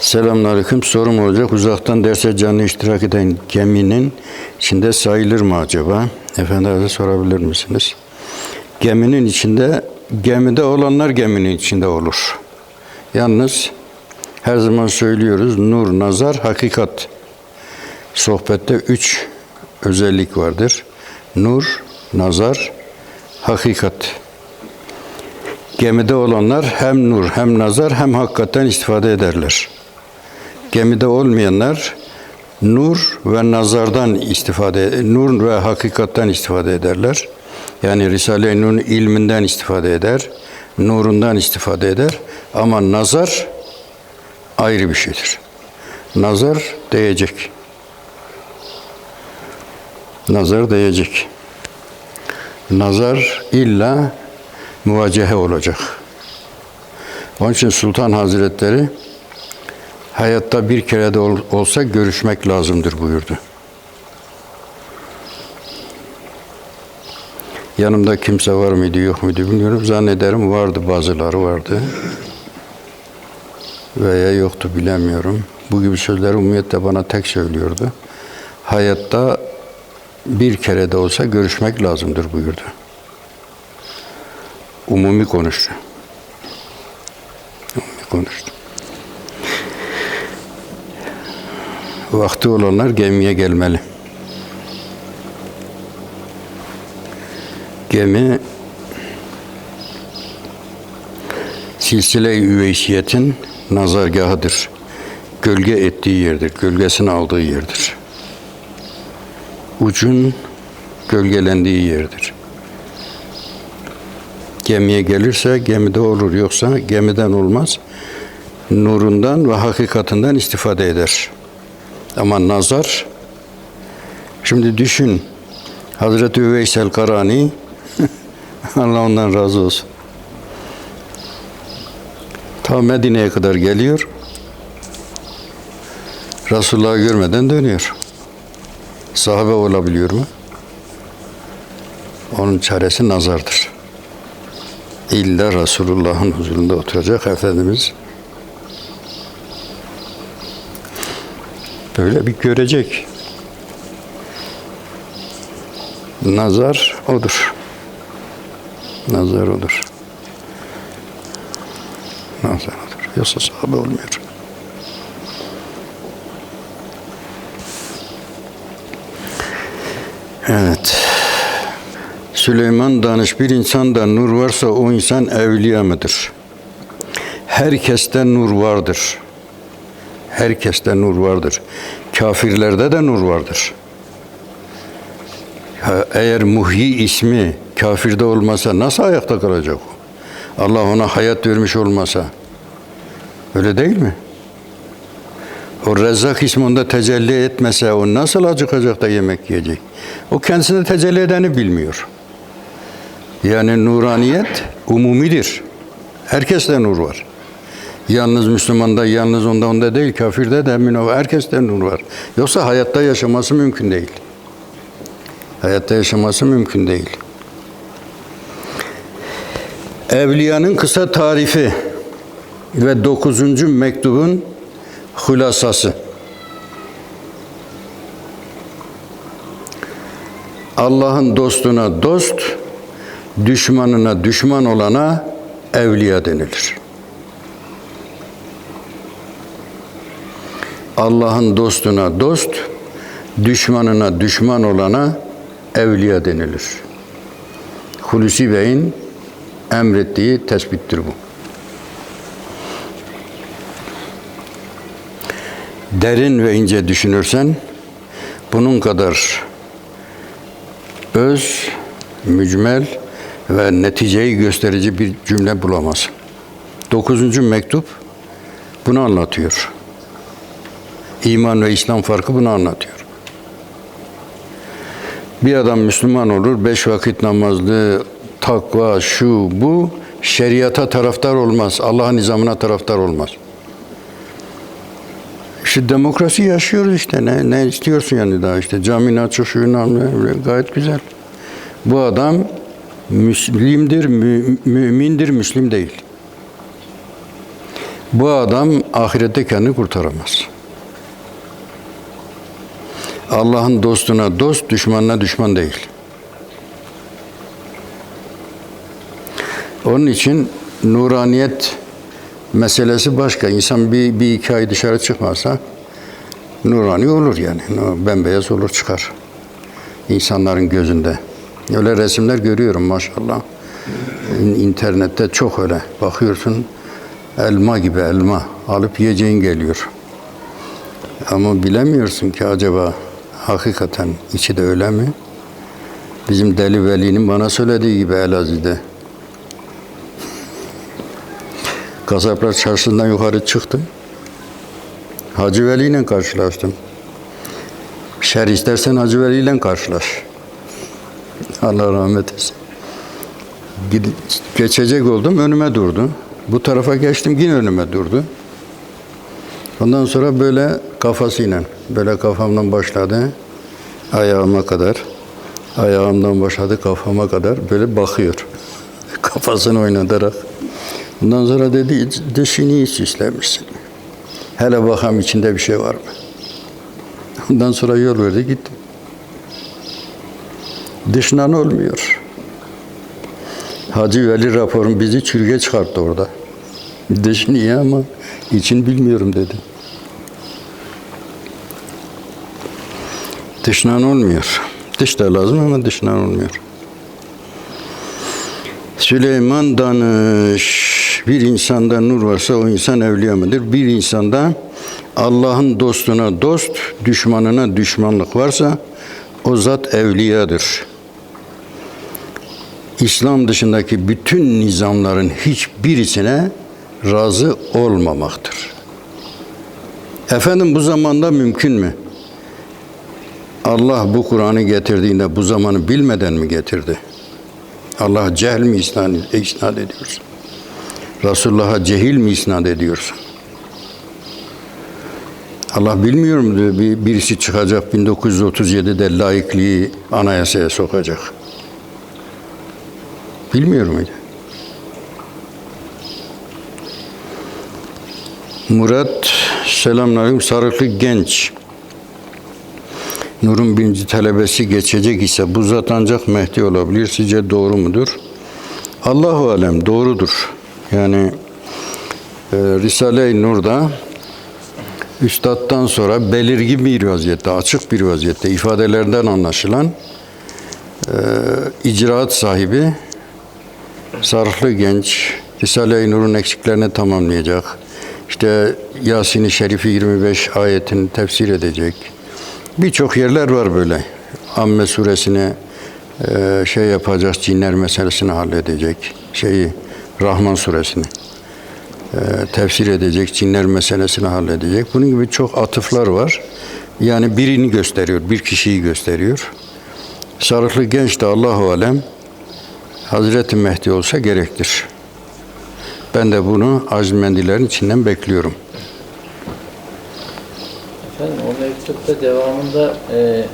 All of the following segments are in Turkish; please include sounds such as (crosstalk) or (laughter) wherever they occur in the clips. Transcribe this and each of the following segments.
Selamünaleyküm. Sorum olacak. Uzaktan derse canlı iştirak eden geminin içinde sayılır mı acaba? Efendimize sorabilir misiniz? Geminin içinde, gemide olanlar geminin içinde olur. Yalnız her zaman söylüyoruz nur, nazar, hakikat. Sohbette üç özellik vardır. Nur, nazar, hakikat. Gemide olanlar hem nur hem nazar hem hakikatten istifade ederler. Gemide olmayanlar nur ve nazardan istifade, nur ve hakikatten istifade ederler. Yani Risale-i Nur'un ilminden istifade eder, nurundan istifade eder. Ama nazar ayrı bir şeydir. Nazar değecek. Nazar değecek. Nazar illa muvacehe olacak. Onun için Sultan Hazretleri hayatta bir kere de ol- olsa görüşmek lazımdır buyurdu. Yanımda kimse var mıydı yok muydu bilmiyorum. Zannederim vardı bazıları vardı. Veya yoktu bilemiyorum. Bu gibi sözleri umumiyetle bana tek söylüyordu. Hayatta bir kere de olsa görüşmek lazımdır buyurdu. Umumi konuştu. Umumi konuştu. Vakti olanlar gemiye gelmeli. Gemi silsile-i üveysiyetin nazargahıdır. Gölge ettiği yerdir, gölgesini aldığı yerdir. Ucun gölgelendiği yerdir. Gemiye gelirse gemide olur, yoksa gemiden olmaz. Nurundan ve hakikatinden istifade eder. Ama nazar, şimdi düşün, Hazreti Üveysel Karani, (laughs) Allah ondan razı olsun. Ta Medine'ye kadar geliyor. Resulullah'ı görmeden dönüyor. Sahabe olabiliyor mu? Onun çaresi nazardır. İlla Resulullah'ın huzurunda oturacak Efendimiz. Böyle bir görecek. Nazar odur. Nazar odur. Nazar odur. Yoksa sahabe olmuyor. Evet. Süleyman danış bir insanda nur varsa o insan evliya mıdır? Herkeste nur vardır. Herkeste nur vardır. Kafirlerde de nur vardır. Eğer muhyi ismi kafirde olmasa nasıl ayakta kalacak o? Allah ona hayat vermiş olmasa. Öyle değil mi? O Rezzak ismi onda tecelli etmese o nasıl acıkacak da yemek yiyecek? O kendisinde tecelli edeni bilmiyor. Yani nuraniyet umumidir. Herkeste nur var. Yalnız Müslümanda, yalnız onda onda değil, kafirde de ol, herkeste nur var. Yoksa hayatta yaşaması mümkün değil. Hayatta yaşaması mümkün değil. Evliyanın kısa tarifi ve dokuzuncu mektubun hülasası. Allah'ın dostuna dost, düşmanına düşman olana evliya denilir. Allah'ın dostuna dost, düşmanına düşman olana evliya denilir. Hulusi Bey'in emrettiği tespittir bu. Derin ve ince düşünürsen bunun kadar öz, mücmel ve neticeyi gösterici bir cümle bulamazsın. Dokuzuncu mektup bunu anlatıyor. İman ve İslam farkı bunu anlatıyor. Bir adam Müslüman olur, beş vakit namazlı, takva, şu, bu, şeriata taraftar olmaz, Allah'ın nizamına taraftar olmaz. İşte demokrasi yaşıyoruz işte. Ne, ne istiyorsun yani daha işte camini açık şuyunu al, öyle gayet güzel. Bu adam Müslimdir, mü- mümindir, Müslim değil. Bu adam ahirette kendini kurtaramaz. Allah'ın dostuna dost, düşmanına düşman değil. Onun için nuraniyet meselesi başka. İnsan bir, bir iki ay dışarı çıkmazsa nurani olur yani. Bembeyaz olur çıkar. İnsanların gözünde. Öyle resimler görüyorum maşallah. İnternette çok öyle. Bakıyorsun elma gibi elma. Alıp yiyeceğin geliyor. Ama bilemiyorsun ki acaba hakikaten içi de öyle mi? Bizim Deli Veli'nin bana söylediği gibi Elazığ'da. Kasaplar çarşısından yukarı çıktım. Hacı Veli ile karşılaştım. Şer istersen Hacı Veli ile karşılaş. Allah rahmet. Gid- Geçecek oldum, önüme durdu. Bu tarafa geçtim, yine önüme durdu. Ondan sonra böyle kafasıyla, böyle kafamdan başladı, ayağıma kadar. Ayağımdan başladı kafama kadar böyle bakıyor. (laughs) Kafasını oynatarak. Ondan sonra dedi, dişini iyi süslemişsin. Hele bakalım içinde bir şey var mı? Ondan sonra yol verdi gittim. Dışından olmuyor. Hacı Veli raporun bizi çürüge çıkarttı orada. Dış niye ama için bilmiyorum dedi. Dışından olmuyor. Dış da lazım ama dışından olmuyor. Süleyman danış. Bir insanda nur varsa o insan evliya mıdır? Bir insanda Allah'ın dostuna dost, düşmanına düşmanlık varsa o zat evliyadır. İslam dışındaki bütün nizamların hiçbirisine razı olmamaktır. Efendim bu zamanda mümkün mü? Allah bu Kur'an'ı getirdiğinde bu zamanı bilmeden mi getirdi? Allah cehl mi isnat, ediyorsun? Resulullah'a cehil mi isnat ediyorsun? Allah bilmiyor mu birisi çıkacak 1937'de laikliği anayasaya sokacak. Bilmiyor muydu? Murat, selamünaleyküm, sarıklı genç. Nur'un birinci talebesi geçecek ise bu zat ancak Mehdi olabilir. Sizce doğru mudur? Allahu alem doğrudur. Yani e, Risale-i Nur'da Üstad'dan sonra belirgin bir vaziyette, açık bir vaziyette ifadelerden anlaşılan e, icraat sahibi Sarıklı genç Risale-i Nur'un eksiklerini tamamlayacak. İşte Yasin-i Şerif'i 25 ayetini tefsir edecek. Birçok yerler var böyle. Amme suresini e, şey yapacak, cinler meselesini halledecek. Şeyi Rahman suresini e, tefsir edecek, cinler meselesini halledecek. Bunun gibi çok atıflar var. Yani birini gösteriyor, bir kişiyi gösteriyor. Sarıklı genç de Allahu alem Hazreti Mehdi olsa gerektir. Ben de bunu azmendilerin içinden bekliyorum. Efendim o mektupta devamında e,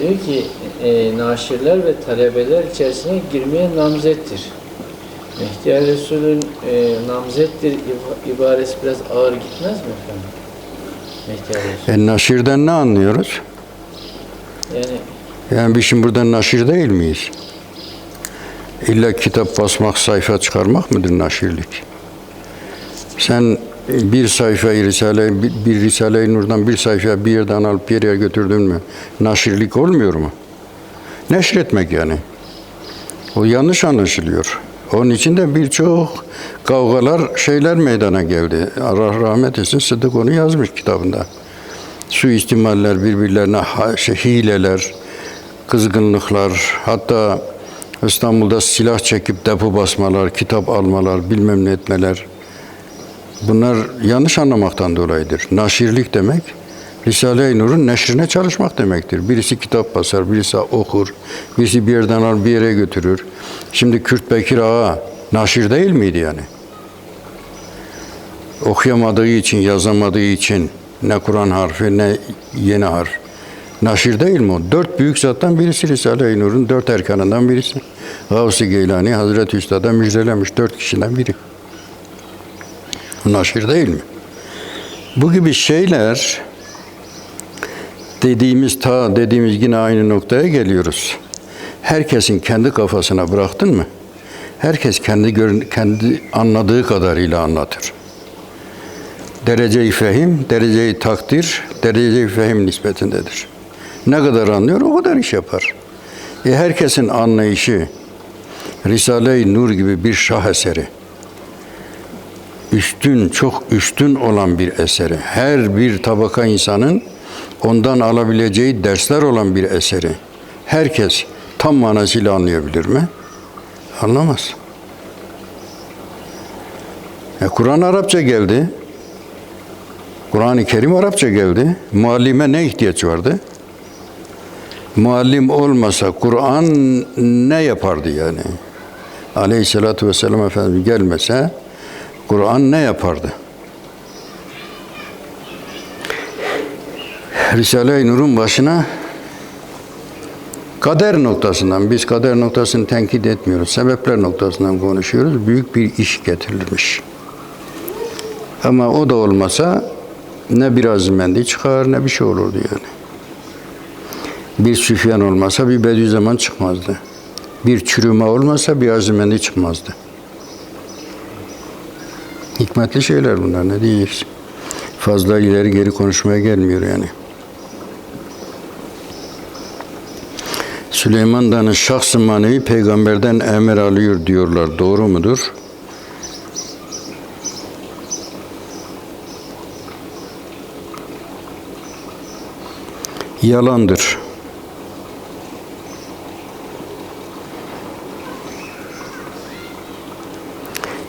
diyor ki e, naşirler ve talebeler içerisine girmeye namzettir. Mehdi Ali Resul'ün e, namzettir iba- ibaresi biraz ağır gitmez mi efendim? Mehdi Ali Resul. E, naşirden ne anlıyoruz? Yani Yani biz şimdi burada naşir değil miyiz? İlla kitap basmak, sayfa çıkarmak mıdır naşirlik? Sen bir sayfayı Risale, bir, bir Risale-i Nur'dan bir sayfa bir yerden alıp bir yere götürdün mü? Naşirlik olmuyor mu? Neşretmek yani. O yanlış anlaşılıyor. Onun için de birçok kavgalar, şeyler meydana geldi. Allah rahmet etsin Sıddık onu yazmış kitabında. Suistimaller, birbirlerine şey, hileler, kızgınlıklar, hatta İstanbul'da silah çekip depo basmalar, kitap almalar, bilmem ne etmeler. Bunlar yanlış anlamaktan dolayıdır. Naşirlik demek, Risale-i Nur'un neşrine çalışmak demektir. Birisi kitap basar, birisi okur, birisi bir yerden alır bir yere götürür. Şimdi Kürt Bekir Ağa naşir değil miydi yani? Okuyamadığı için, yazamadığı için ne Kur'an harfi ne yeni harf. Naşir değil mi o? Dört büyük zattan birisi Risale-i Nur'un dört erkanından birisi. Gavs-ı Geylani Hazreti Üstad'a müjdelemiş dört kişiden biri. Naşir değil mi? Bu gibi şeyler dediğimiz ta dediğimiz yine aynı noktaya geliyoruz. Herkesin kendi kafasına bıraktın mı? Herkes kendi gör- kendi anladığı kadarıyla anlatır. Derece-i fehim, derece-i takdir, derece-i fehim nispetindedir. Ne kadar anlıyor o kadar iş yapar. E herkesin anlayışı Risale-i Nur gibi bir şah eseri. Üstün, çok üstün olan bir eseri. Her bir tabaka insanın ondan alabileceği dersler olan bir eseri. Herkes tam manasıyla anlayabilir mi? Anlamaz. E, Kur'an Arapça geldi. Kur'an-ı Kerim Arapça geldi. Muallime ne ihtiyaç vardı? Muallim olmasa Kur'an ne yapardı yani? Aleyhisselatü Vesselam Efendimiz gelmese Kur'an ne yapardı? Risale-i Nur'un başına kader noktasından, biz kader noktasını tenkit etmiyoruz, sebepler noktasından konuşuyoruz. Büyük bir iş getirilmiş. Ama o da olmasa ne bir azimendi çıkar ne bir şey olurdu yani. Bir Süfyan olmasa bir Bediüzzaman çıkmazdı. Bir çürüme olmasa bir azimendi çıkmazdı. Hikmetli şeyler bunlar ne diyeceğiz. Fazla ileri geri konuşmaya gelmiyor yani. Süleyman Dan'ın şahs-ı manevi peygamberden emir alıyor diyorlar. Doğru mudur? Yalandır.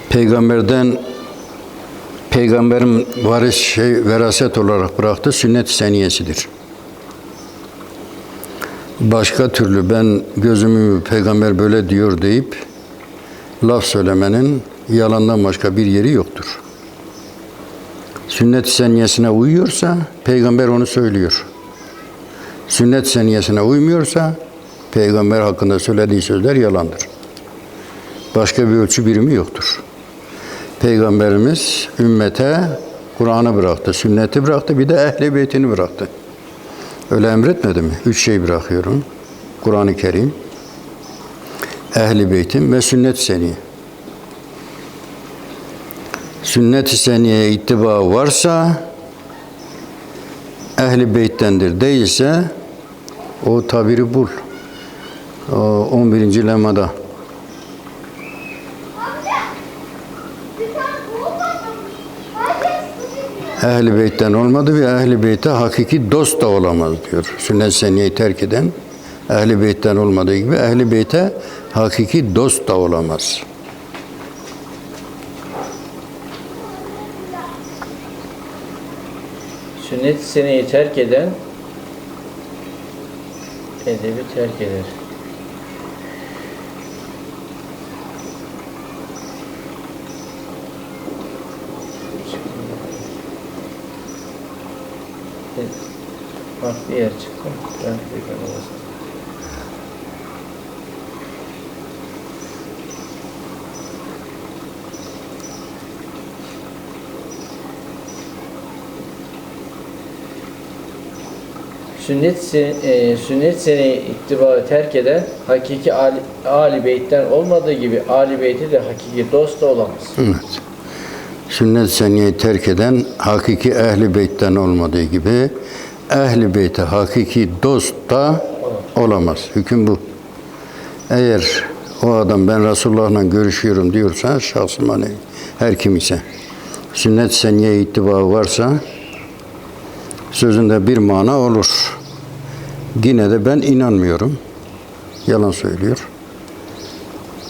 Peygamberden peygamberin varis şey veraset olarak bıraktı sünnet seniyesidir. Başka türlü ben gözümü peygamber böyle diyor deyip laf söylemenin yalandan başka bir yeri yoktur. Sünnet seniyesine uyuyorsa peygamber onu söylüyor. Sünnet seniyesine uymuyorsa peygamber hakkında söylediği sözler yalandır. Başka bir ölçü birimi yoktur. Peygamberimiz ümmete Kur'an'ı bıraktı, sünneti bıraktı, bir de ehli beytini bıraktı. Öyle emretmedi mi? Üç şey bırakıyorum. Kur'an-ı Kerim, ehli beytim ve sünnet seni. Sünnet-i seniyeye ittiba varsa ehli beyttendir. Değilse o tabiri bul. O 11. lemada. Ehli beytten olmadı ve ehli beyte hakiki dost da olamaz diyor. Sünnet seniyeyi terk eden ehli beytten olmadığı gibi ehli beyte hakiki dost da olamaz. Sünnet seneyi terk eden edebi terk eder. Farklı yer çıktı. Ben tekrar olasın. Sünnet, e, sünnet seni ittibaı terk eden hakiki Ali, Ali Beyt'ten olmadığı gibi Ali Beyt'i de hakiki dost olamaz. Evet. Sünnet seniyeyi terk eden hakiki ehli beytten olmadığı gibi ehli beyte hakiki dost da olamaz. Hüküm bu. Eğer o adam ben Resulullah'la görüşüyorum diyorsa şahsı manevi her kim ise sünnet seniye ittiba varsa sözünde bir mana olur. Yine de ben inanmıyorum. Yalan söylüyor.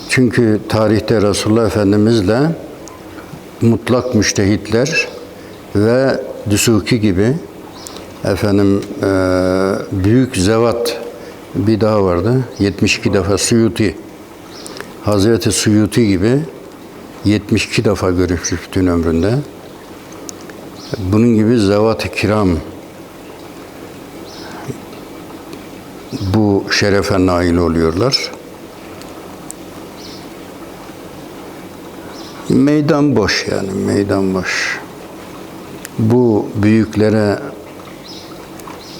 Çünkü tarihte Resulullah Efendimizle mutlak müştehitler ve Düsuki gibi efendim e, büyük zevat bir daha vardı. 72 defa Suyuti. Hazreti Suyuti gibi 72 defa görüşmüş bütün ömründe. Bunun gibi zevat-ı kiram bu şerefe nail oluyorlar. Meydan boş yani meydan boş. Bu büyüklere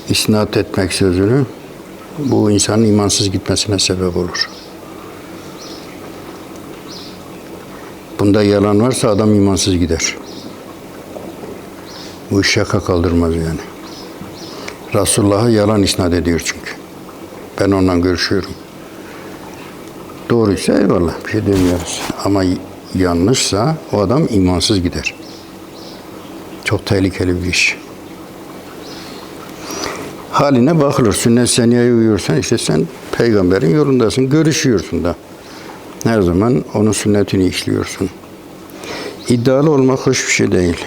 isnat etmek sözünü bu insanın imansız gitmesine sebep olur. Bunda yalan varsa adam imansız gider. Bu iş şaka kaldırmaz yani. Resulullah'a yalan isnat ediyor çünkü. Ben ondan görüşüyorum. Doğruysa eyvallah bir şey demiyoruz. Ama yanlışsa o adam imansız gider. Çok tehlikeli bir iş. Haline bakılır. Sünnet seniyeye uyuyorsan işte sen peygamberin yolundasın. Görüşüyorsun da. Her zaman onun sünnetini işliyorsun. İddialı olmak hoş bir şey değil.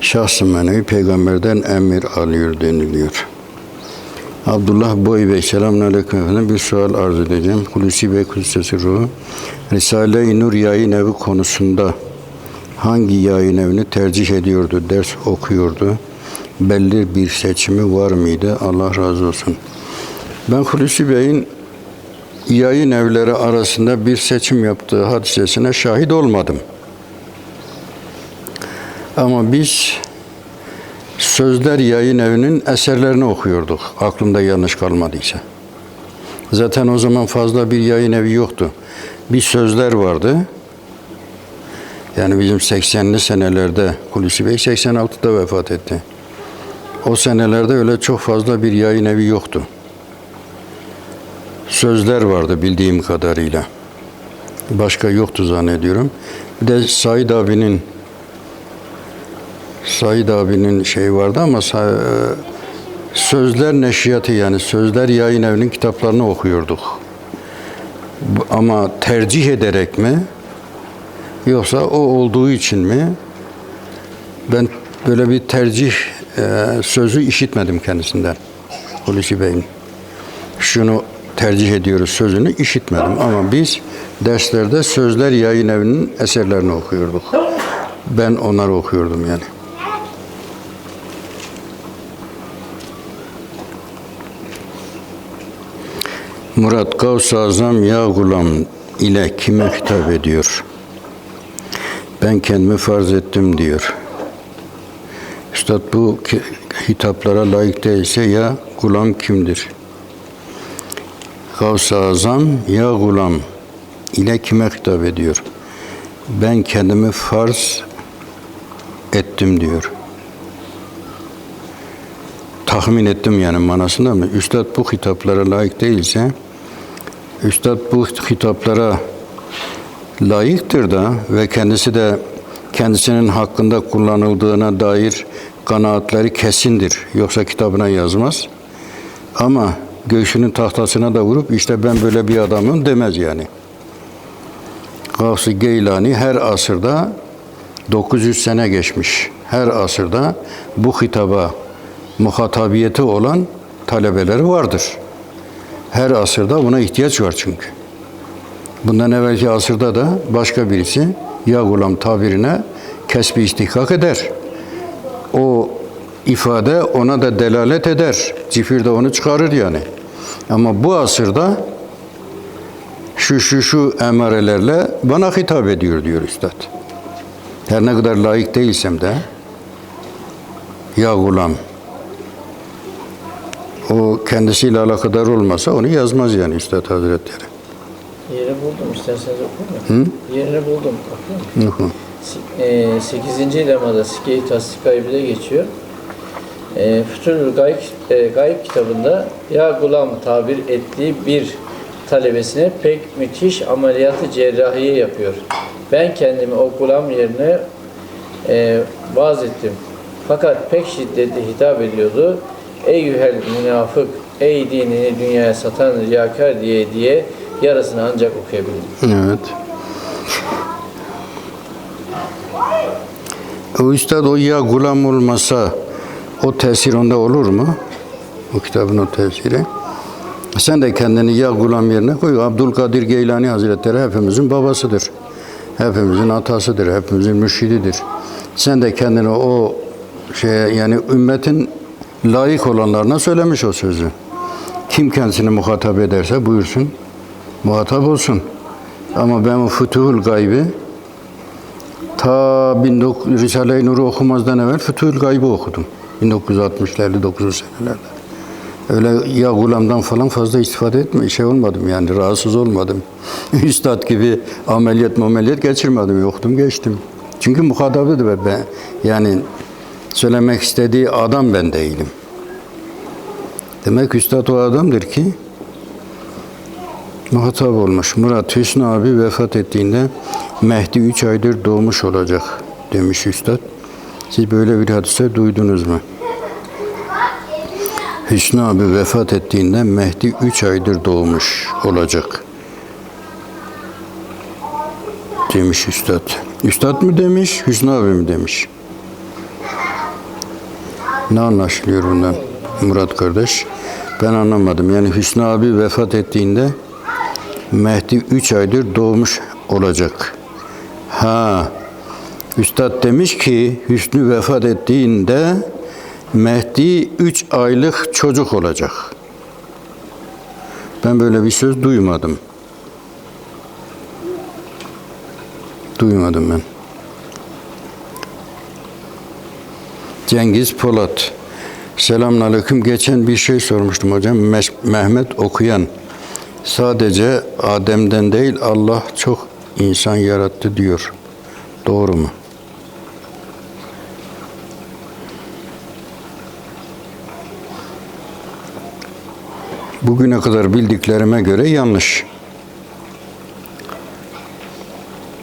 Şahs-ı manevi peygamberden emir alıyor deniliyor. Abdullah Boy Bey, selamun aleyküm efendim. Bir sual arz edeceğim. Hulusi Bey Kudsesi Ruhu. Risale-i Nur yayın evi konusunda hangi yayın evini tercih ediyordu, ders okuyordu? Belli bir seçimi var mıydı? Allah razı olsun. Ben Hulusi Bey'in yayın evleri arasında bir seçim yaptığı hadisesine şahit olmadım. Ama biz Sözler Yayın Evi'nin eserlerini okuyorduk. Aklımda yanlış kalmadıysa. Zaten o zaman fazla bir yayın evi yoktu. Bir sözler vardı. Yani bizim 80'li senelerde Hulusi Bey 86'da vefat etti. O senelerde öyle çok fazla bir yayın evi yoktu. Sözler vardı bildiğim kadarıyla. Başka yoktu zannediyorum. Bir de Said abinin Said abinin şeyi vardı ama sa- Sözler Neşriyatı yani Sözler Yayın Evi'nin kitaplarını okuyorduk. Ama tercih ederek mi yoksa o olduğu için mi ben böyle bir tercih e, sözü işitmedim kendisinden. Hulusi Bey'in. Şunu tercih ediyoruz sözünü işitmedim ama biz derslerde Sözler Yayın Evi'nin eserlerini okuyorduk. Ben onları okuyordum yani. Murat Gavs-ı Azam ya ile kime hitap ediyor? Ben kendimi farz ettim diyor. Üstad bu hitaplara layık değilse ya gulam kimdir? Gavs-ı Azam ya gulam ile kime hitap ediyor? Ben kendimi farz ettim diyor. Tahmin ettim yani manasında mı? Üstad bu hitaplara layık değilse Üstad bu hitaplara layıktır da ve kendisi de kendisinin hakkında kullanıldığına dair kanaatleri kesindir. Yoksa kitabına yazmaz. Ama göğsünün tahtasına da vurup işte ben böyle bir adamım demez yani. Gavs-ı Geylani her asırda 900 sene geçmiş. Her asırda bu hitaba muhatabiyeti olan talebeleri vardır. Her asırda buna ihtiyaç var çünkü. Bundan evvelki asırda da başka birisi ya gulam tabirine kesbi istihkak eder. O ifade ona da delalet eder. Cifir de onu çıkarır yani. Ama bu asırda şu şu şu emarelerle bana hitap ediyor diyor üstad. Her ne kadar layık değilsem de ya gulam o kendisiyle alakadar olmasa onu yazmaz yani Üstad Hazretleri. Yeri buldum isterseniz mı? Yerini buldum. Mı? Hı hı. Si- e, 8. lemada Sikke-i Tasdik Gaybi'de geçiyor. E, Fütunul Gayb, e, Gayb kitabında Ya Gulam tabir ettiği bir talebesine pek müthiş ameliyatı cerrahiye yapıyor. Ben kendimi o gulam yerine e, vaaz ettim. Fakat pek şiddetli hitap ediyordu. Ey yühel münafık, ey dinini dünyaya satan riyakar diye diye yarısını ancak okuyabildim. Evet. O üstad o ya gulam olmasa o tesir onda olur mu? O kitabın o tesiri. Sen de kendini ya gulam yerine koy. Abdülkadir Geylani Hazretleri hepimizin babasıdır. Hepimizin atasıdır. Hepimizin mürşididir. Sen de kendini o şeye yani ümmetin layık olanlarına söylemiş o sözü. Kim kendisini muhatap ederse buyursun muhatap olsun. Ama ben o Fütuhul Gaybı ta 19 Risale-i Nur'u okumazdan evvel Fütuhul Gaybı okudum. 1960'lı 59 senelerde. Öyle ya gulamdan falan fazla istifade etme şey olmadım yani rahatsız olmadım. (laughs) Üstad gibi ameliyat ameliyat geçirmedim yoktum geçtim. Çünkü muhatabıydı ve ben yani söylemek istediği adam ben değilim. Demek üstad o adamdır ki muhatap olmuş. Murat Hüsnü abi vefat ettiğinde Mehdi 3 aydır doğmuş olacak demiş üstad. Siz böyle bir hadise duydunuz mu? Hüsnü abi vefat ettiğinde Mehdi 3 aydır doğmuş olacak. Demiş üstad. Üstad mı demiş, Hüsnü abi mi demiş? Ne anlaşılıyor bundan Murat kardeş? Ben anlamadım. Yani Hüsnü abi vefat ettiğinde Mehdi 3 aydır doğmuş olacak. Ha, Üstad demiş ki Hüsnü vefat ettiğinde Mehdi 3 aylık çocuk olacak. Ben böyle bir söz duymadım. Duymadım ben. Cengiz Polat. Selamünaleyküm. Geçen bir şey sormuştum hocam. Mehmet okuyan. Sadece Adem'den değil Allah çok insan yarattı diyor. Doğru mu? Bugüne kadar bildiklerime göre yanlış.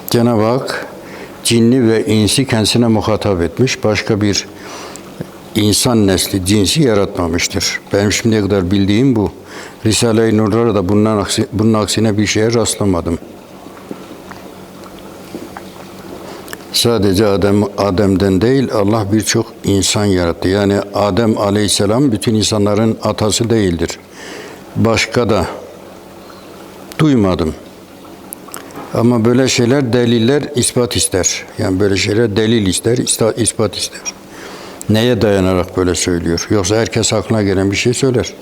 Cenab-ı Hak cinni ve insi kendisine muhatap etmiş. Başka bir insan nesli, cinsi yaratmamıştır. Benim şimdiye kadar bildiğim bu. Risale-i Nur'da da bundan aksi, bunun aksine bir şeye rastlamadım. Sadece Adem Adem'den değil Allah birçok insan yarattı. Yani Adem Aleyhisselam bütün insanların atası değildir. Başka da duymadım. Ama böyle şeyler deliller ispat ister. Yani böyle şeyler delil ister, ispat ister. Neye dayanarak böyle söylüyor? Yoksa herkes aklına gelen bir şey söyler.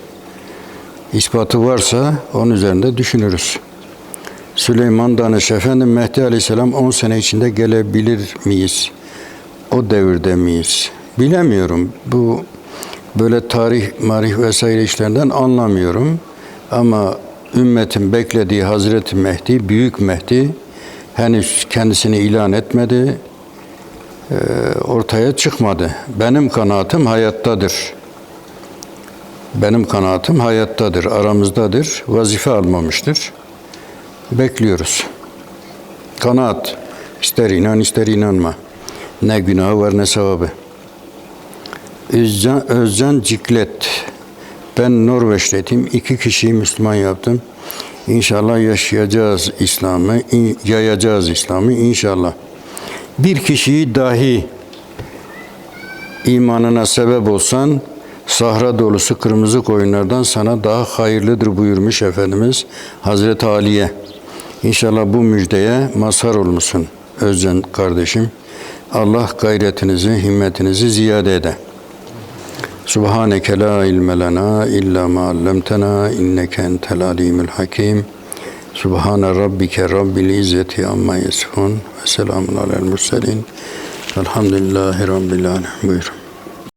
İspatı varsa onun üzerinde düşünürüz. Süleyman Danış efendim Mehdi Aleyhisselam 10 sene içinde gelebilir miyiz? O devirde miyiz? Bilemiyorum. Bu böyle tarih, marih vesaire işlerinden anlamıyorum. Ama ümmetin beklediği Hazreti Mehdi, Büyük Mehdi henüz kendisini ilan etmedi. Ortaya çıkmadı. Benim kanaatim hayattadır. Benim kanaatim hayattadır, aramızdadır. Vazife almamıştır. Bekliyoruz. Kanaat. ister inan ister inanma. Ne günahı var ne sevabı. Özcan, Özcan Ciklet. Ben Norveç'teyim. İki kişiyi Müslüman yaptım. İnşallah yaşayacağız İslam'ı, yayacağız İslam'ı inşallah. Bir kişiyi dahi imanına sebep olsan sahra dolusu kırmızı koyunlardan sana daha hayırlıdır buyurmuş Efendimiz Hazreti Ali'ye. İnşallah bu müjdeye mazhar olmuşsun Özcan kardeşim. Allah gayretinizi, himmetinizi ziyade ede. Subhaneke la ilme lena illa ma allamtena inneke entel alimul hakim. Subhane rabbike rabbil izzeti amma yasifun ve selamun alel murselin. Elhamdülillahi rabbil alemin. Buyurun.